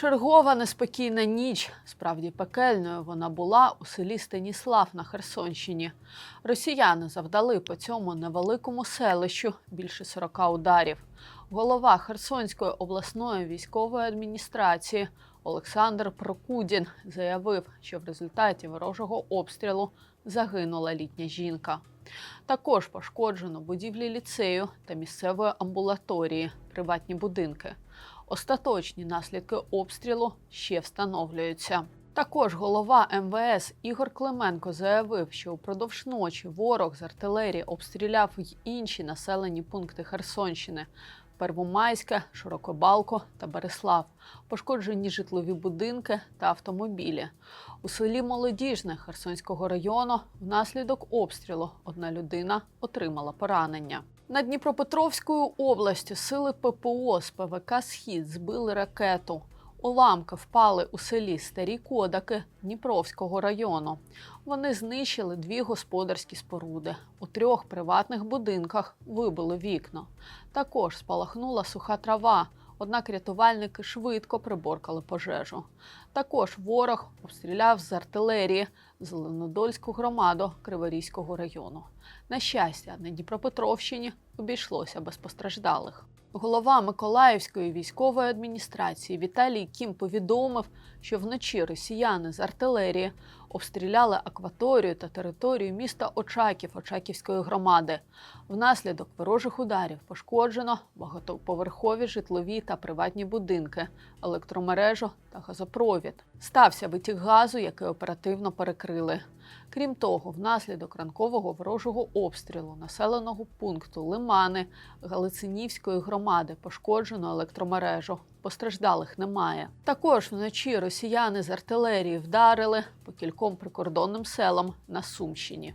Чергова неспокійна ніч, справді пекельною вона була у селі Станіслав на Херсонщині. Росіяни завдали по цьому невеликому селищу більше 40 ударів. Голова Херсонської обласної військової адміністрації Олександр Прокудін заявив, що в результаті ворожого обстрілу загинула літня жінка. Також пошкоджено будівлі ліцею та місцевої амбулаторії, приватні будинки. Остаточні наслідки обстрілу ще встановлюються. Також голова МВС Ігор Клименко заявив, що упродовж ночі ворог з артилерії обстріляв й інші населені пункти Херсонщини. Первомайське, Широкобалко та Береслав, пошкоджені житлові будинки та автомобілі. У селі Молодіжне Херсонського району внаслідок обстрілу одна людина отримала поранення. На Дніпропетровською областю сили ППО з ПВК Схід збили ракету. Уламки впали у селі Старі Кодаки Дніпровського району. Вони знищили дві господарські споруди. У трьох приватних будинках вибили вікна. Також спалахнула суха трава. Однак рятувальники швидко приборкали пожежу. Також ворог обстріляв з артилерії Зеленодольську громаду Криворізького району. На щастя, на Дніпропетровщині обійшлося без постраждалих. Голова Миколаївської військової адміністрації Віталій Кім повідомив, що вночі росіяни з артилерії обстріляли акваторію та територію міста Очаків Очаківської громади. Внаслідок ворожих ударів пошкоджено багатоповерхові житлові та приватні будинки, електромережу та газопровід. Стався витік газу, який оперативно перекрили. Крім того, внаслідок ранкового ворожого обстрілу населеного пункту Лимани Галицинівської громади пошкоджено електромережу. Постраждалих немає. Також вночі росіяни з артилерії вдарили по кільком прикордонним селам на Сумщині.